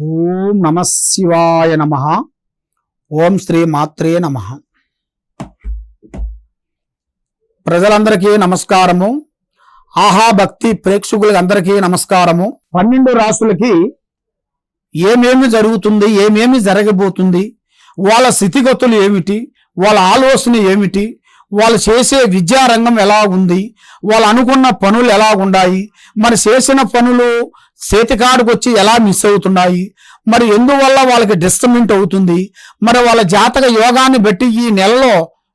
ఓం నమ శివాయ నమ. ఓం శ్రీ మాత్రే నమ. ప్రజలందరికీ నమస్కారము. ఆహా భక్తి ప్రేక్షకులందరికీ నమస్కారము. పన్నెండు రాసులకి ఏమేమి జరుగుతుంది ఏమేమి జరగబోతుంది వాళ్ళ స్థితిగతులు ఏమిటి వాళ్ళ ఆలోచన ఏమిటి వాళ్ళు చేసే విద్యారంగం ఎలా ఉంది వాళ్ళు అనుకున్న పనులు ఎలా ఉన్నాయి మరి చేసిన పనులు చేతికాడికి వచ్చి ఎలా మిస్ అవుతున్నాయి? మరి ఎందువల్ల వాళ్ళకి డిస్టర్బెంట్ అవుతుంది? మరి వాళ్ళ జాతక యోగాన్ని బట్టి ఈ నెలలో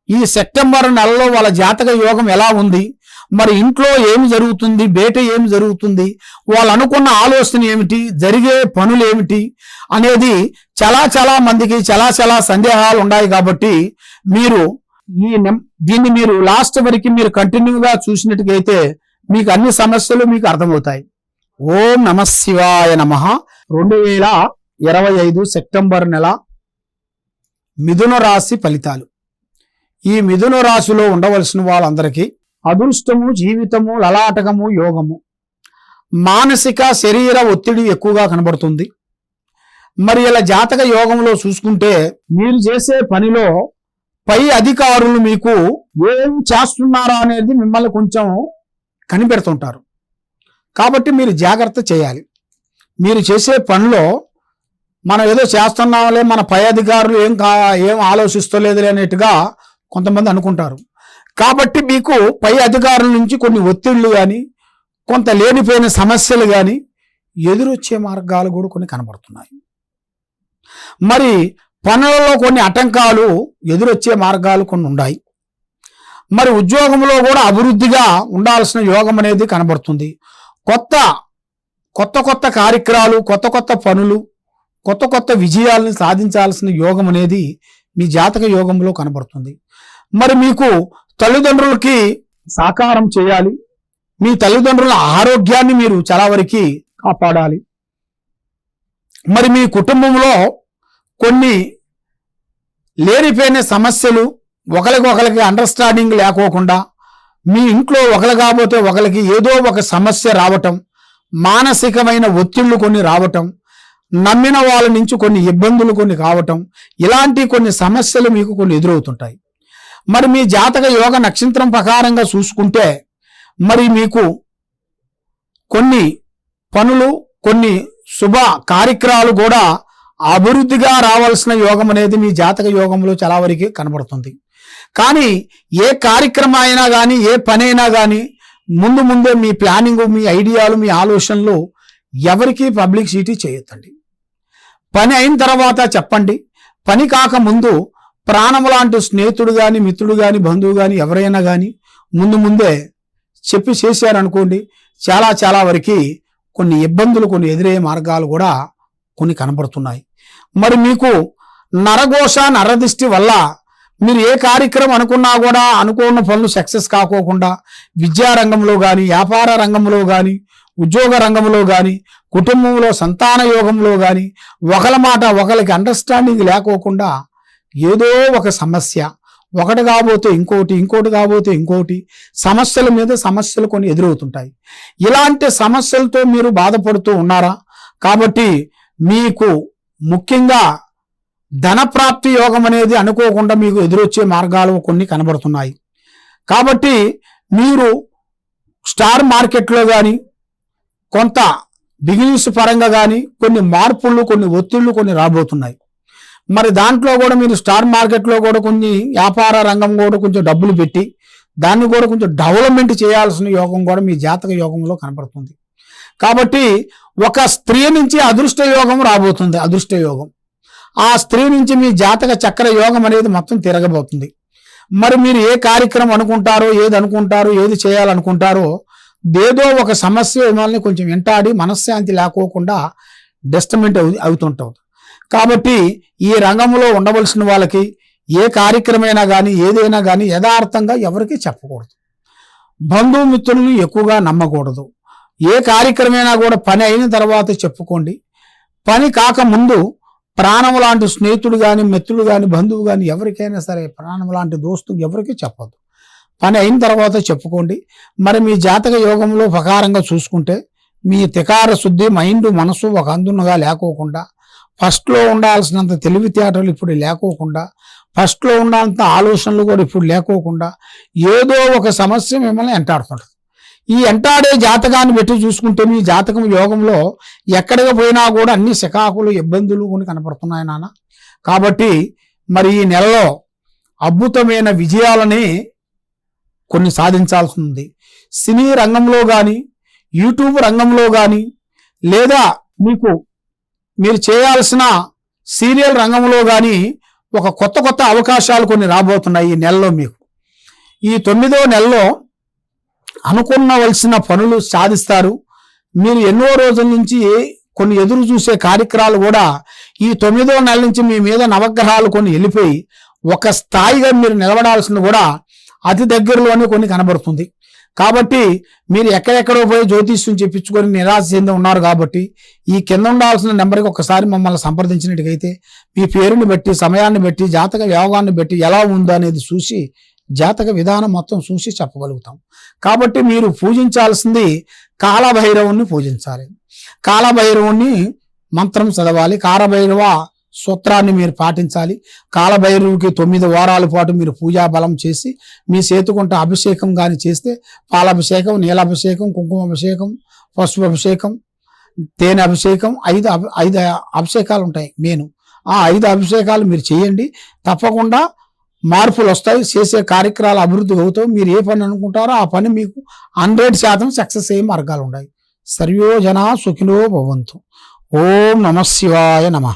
ఈ సెప్టెంబర్ నెలలో వాళ్ళ జాతక యోగం ఎలా ఉంది? మరి ఇంట్లో ఏమి జరుగుతుంది? బయట ఏమి జరుగుతుంది? వాళ్ళు అనుకున్న ఆలోచన ఏమిటి? జరిగే పనులు ఏమిటి? అనేది చాలా చాలా మందికి చాలా చాలా సందేహాలు ఉన్నాయి కాబట్టి మీరు ఈ దీన్ని మీరు లాస్ట్ వరకు మీరు కంటిన్యూగా చూసినట్టుగైతే మీకు అన్ని సమస్యలు మీకు అర్థమవుతాయి. ఓం నమ శివాయ నమ. రెండు వేల ఇరవై ఐదు సెప్టెంబర్ నెల మిథున రాశి ఫలితాలు. ఈ మిథున రాశిలో ఉండవలసిన వాళ్ళందరికీ అదృష్టము జీవితము లలాటకము యోగము. మానసిక శరీర ఒత్తిడి ఎక్కువగా కనబడుతుంది. మరి ఇలా జాతక యోగంలో చూసుకుంటే మీరు చేసే పనిలో పై అధికారులు మీకు ఏం చేస్తున్నారా అనేది మిమ్మల్ని కొంచెం కనిపెడుతుంటారు. కాబట్టి మీరు జాగ్రత్త చేయాలి. మీరు చేసే పనిలో మనం ఏదో చేస్తున్నాంలే మన పై అధికారులు ఏం కా ఏం ఆలోచిస్తలేదులే అనేట్టుగా కొంతమంది అనుకుంటారు. కాబట్టి మీకు పై అధికారుల నుంచి కొన్ని ఒత్తిళ్ళు కానీ కొంత లేనిపోయిన సమస్యలు కానీ ఎదురొచ్చే మార్గాలు కూడా కొన్ని కనబడుతున్నాయి. మరి పనులలో కొన్ని ఆటంకాలు ఎదురొచ్చే మార్గాలు కొన్ని ఉన్నాయి. మరి ఉద్యోగంలో కూడా అభివృద్ధిగా ఉండాల్సిన యోగం అనేది కనబడుతుంది. కొత్త కొత్త కొత్త కార్యక్రమాలు కొత్త కొత్త పనులు కొత్త కొత్త విజయాలను సాధించాల్సిన యోగం అనేది మీ జాతక యోగంలో కనబడుతుంది. మరి మీకు తల్లిదండ్రులకి సాకారం చేయాలి. మీ తల్లిదండ్రుల ఆరోగ్యాన్ని మీరు చాలా వరకు కాపాడాలి. మరి మీ కుటుంబంలో కొన్ని లేనిపోయిన సమస్యలు ఒకరికి ఒకరికి అండర్స్టాండింగ్ లేకోకుండా మీ ఇంట్లో ఒకరు కాబోతే ఒకరికి ఏదో ఒక సమస్య రావటం మానసికమైన ఒత్తిళ్ళు కొన్ని రావటం నమ్మిన వాళ్ళ నుంచి కొన్ని ఇబ్బందులు కొన్ని కావటం ఇలాంటి కొన్ని సమస్యలు మీకు కొన్ని ఎదురవుతుంటాయి. మరి మీ జాతక యోగ నక్షత్రం ప్రకారంగా చూసుకుంటే మరి మీకు కొన్ని పనులు కొన్ని శుభ కార్యక్రమాలు కూడా అభివృద్ధిగా రావాల్సిన యోగం అనేది మీ జాతక యోగంలో చాలా వరకు కనబడుతుంది. కానీ ఏ కార్యక్రమం అయినా కానీ ఏ పనైనా కానీ ముందు ముందే మీ ప్లానింగ్ మీ ఐడియాలు మీ ఆలోచనలు పబ్లిక్ పబ్లిసిటీ చేయొద్దండి. పని అయిన తర్వాత చెప్పండి. పని కాక ముందు ప్రాణం లాంటి స్నేహితుడు కానీ మిత్రుడు కానీ బంధువు కానీ ఎవరైనా కానీ ముందు ముందే చెప్పి చేశారనుకోండి చాలా చాలా వరకు కొన్ని ఇబ్బందులు కొన్ని ఎదురయ్యే మార్గాలు కూడా కొన్ని కనబడుతున్నాయి. మరి మీకు నరఘోష నరదిష్టి వల్ల మీరు ఏ కార్యక్రమం అనుకున్నా కూడా అనుకున్న పనులు సక్సెస్ కాకోకుండా విద్యా రంగంలో కానీ వ్యాపార రంగంలో కానీ ఉద్యోగ రంగంలో కానీ కుటుంబంలో సంతాన యోగంలో కానీ ఒకరి మాట ఒకరికి అండర్స్టాండింగ్ లేకోకుండా ఏదో ఒక సమస్య. ఒకటి కాబోతే ఇంకోటి ఇంకోటి కాబోతే ఇంకోటి సమస్యల మీద సమస్యలు కొన్ని ఎదురవుతుంటాయి. ఇలాంటి సమస్యలతో మీరు బాధపడుతూ ఉన్నారా? కాబట్టి మీకు ముఖ్యంగా ధనప్రాప్తి యోగం అనేది అనుకోకుండా మీకు ఎదురొచ్చే మార్గాలు కొన్ని కనబడుతున్నాయి. కాబట్టి మీరు స్టార్ మార్కెట్లో కానీ కొంత బిజినెస్ పరంగా కానీ కొన్ని మార్పులు కొన్ని ఒత్తిళ్ళు కొన్ని రాబోతున్నాయి. మరి దాంట్లో కూడా మీరు స్టార్ మార్కెట్లో కూడా కొన్ని వ్యాపార రంగం కూడా కొంచెం డబ్బులు పెట్టి దాన్ని కూడా కొంచెం డెవలప్మెంట్ చేయాల్సిన యోగం కూడా మీ జాతక యోగంలో కనబడుతుంది కాబట్టి ఒక స్త్రీ నుంచి అదృష్ట యోగం రాబోతుంది అదృష్ట యోగం. ఆ స్త్రీ నుంచి మీ జాతక చక్ర యోగం అనేది మొత్తం తిరగబోతుంది. మరి మీరు ఏ కార్యక్రమం అనుకుంటారో ఏది అనుకుంటారో ఏది చేయాలనుకుంటారో ఏదో ఒక సమస్య మిమ్మల్ని కొంచెం వెంటాడి మనశ్శాంతి లేకోకుండా డిస్టర్బెంట్ అవు అవుతుంటుంది కాబట్టి ఈ రంగంలో ఉండవలసిన వాళ్ళకి ఏ కార్యక్రమైనా కానీ ఏదైనా కానీ యథార్థంగా ఎవరికీ చెప్పకూడదు. బంధుమిత్రులను ఎక్కువగా నమ్మకూడదు. ఏ కార్యక్రమైనా కూడా పని అయిన తర్వాత చెప్పుకోండి. పని కాకముందు ప్రాణం లాంటి స్నేహితుడు కానీ మిత్రుడు కానీ బంధువు కానీ ఎవరికైనా సరే ప్రాణం లాంటి దోస్తు ఎవరికి చెప్పదు పని అయిన తర్వాత చెప్పుకోండి. మరి మీ జాతక యోగంలో ప్రకారంగా చూసుకుంటే మీ తికార శుద్ధి మైండ్ మనసు ఒక అందునగా లేకోకుండా ఫస్ట్లో ఉండాల్సినంత తెలివితేటలు ఇప్పుడు లేకోకుండా ఫస్ట్లో ఉండాలంత ఆలోచనలు కూడా ఇప్పుడు లేకోకుండా ఏదో ఒక సమస్య మిమ్మల్ని ఎంటాడుతుంటుంది. ఈ ఎంటాడే జాతకాన్ని పెట్టి చూసుకుంటే మీ జాతకం యోగంలో ఎక్కడికి పోయినా కూడా అన్ని శకాకులు ఇబ్బందులు కొన్ని కనపడుతున్నాయి నాన్న. కాబట్టి మరి ఈ నెలలో అద్భుతమైన విజయాలని కొన్ని సాధించాల్సి ఉంది సినీ రంగంలో కానీ యూట్యూబ్ రంగంలో కానీ లేదా మీకు మీరు చేయాల్సిన సీరియల్ రంగంలో కానీ ఒక కొత్త కొత్త అవకాశాలు కొన్ని రాబోతున్నాయి ఈ నెలలో మీకు. ఈ తొమ్మిదో నెలలో అనుకున్నవలసిన పనులు సాధిస్తారు. మీరు ఎన్నో రోజుల నుంచి కొన్ని ఎదురు చూసే కార్యక్రమాలు కూడా ఈ తొమ్మిదో నెల నుంచి మీ మీద నవగ్రహాలు కొన్ని వెళ్ళిపోయి ఒక స్థాయిగా మీరు నిలబడాల్సింది కూడా అతి దగ్గరలోనే కొన్ని కనబడుతుంది. కాబట్టి మీరు ఎక్కడెక్కడో పోయి జ్యోతిష్యం చెప్పించుకొని నిరాశ చెంది ఉన్నారు కాబట్టి ఈ కింద ఉండాల్సిన నెంబర్కి ఒకసారి మమ్మల్ని సంప్రదించినట్టుగైతే మీ పేరుని బట్టి సమయాన్ని బట్టి జాతక యోగాన్ని బట్టి ఎలా ఉందో అనేది చూసి జాతక విధానం మొత్తం చూసి చెప్పగలుగుతాం. కాబట్టి మీరు పూజించాల్సింది కాలభైరవుణ్ణి పూజించాలి. కాలభైరవుణ్ణి మంత్రం చదవాలి. కాలభైరవ సూత్రాన్ని మీరు పాటించాలి. కాలభైరవుకి తొమ్మిది వారాల పాటు మీరు పూజా బలం చేసి మీ సేతుకుంట అభిషేకం కానీ చేస్తే పాలాభిషేకం నీలాభిషేకం కుంకుమ అభిషేకం పసుపు అభిషేకం తేనె అభిషేకం ఐదు అభి- ఐదు అభిషేకాలు ఉంటాయి. నేను ఆ ఐదు అభిషేకాలు మీరు చేయండి. తప్పకుండా మార్పులు వస్తాయి చేసే కార్యక్రమాలు అభివృద్ధి అవుతాయి. మీరు ఏ పని అనుకుంటారో ఆ పని మీకు హండ్రెడ్ శాతం సక్సెస్ అయ్యే మార్గాలు ఉన్నాయి సర్వోజన సుఖినో భవంతు. ఓం నమ శివాయ నమ.